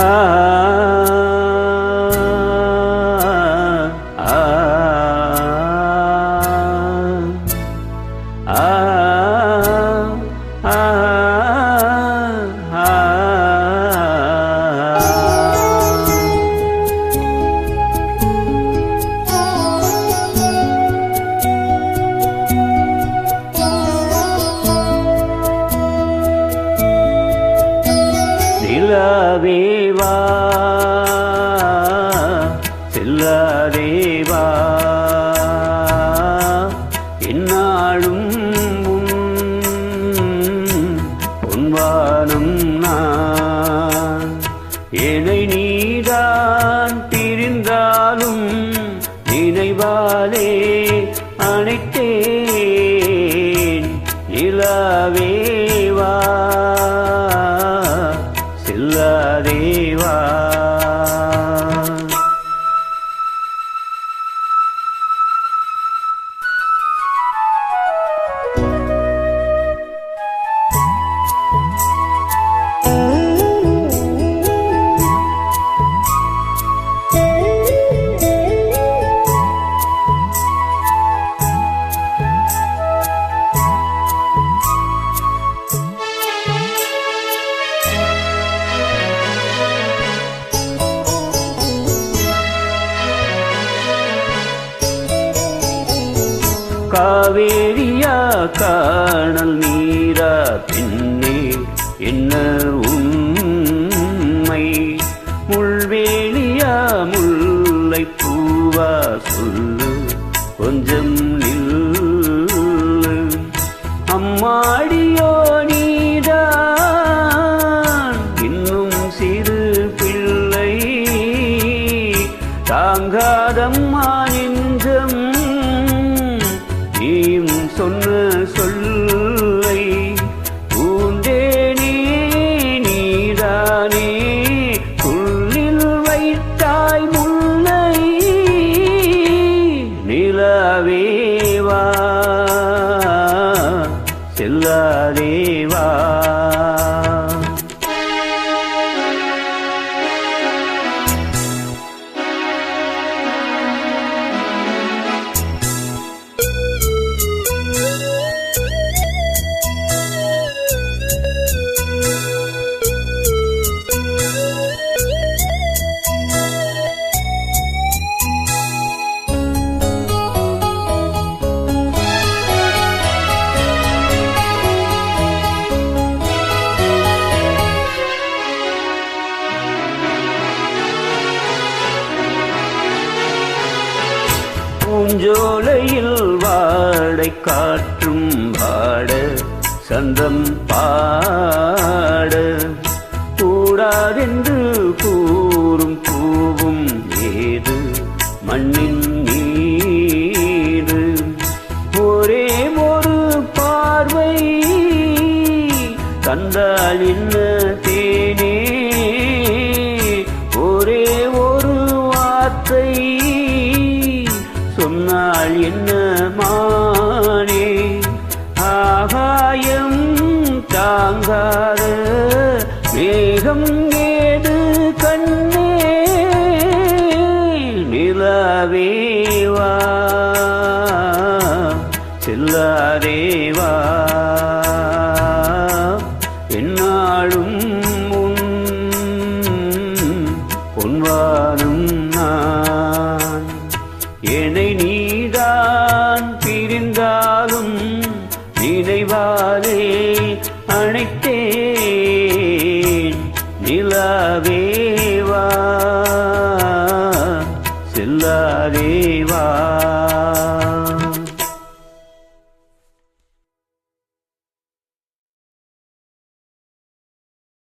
ah. பிரிந்தாலும் நினைவாலே காவேரியா காணல் நீரா பின்னே என்ன உண்மை? முள்வேலியா முல்லை பூவா சொல்லு கொஞ்சம் நில்லு. அம்மாடியோ நீதான் இன்னும் சிறு பிள்ளை. தாங்காதம்மா நெஞ்சம் நிலவேவா செல்லாதேவா பூஞ்சோலையில் வாடை காற்றும் பாட சந்தம் பா அழைத்தேன் நிலாவேவா செல்லாதேவா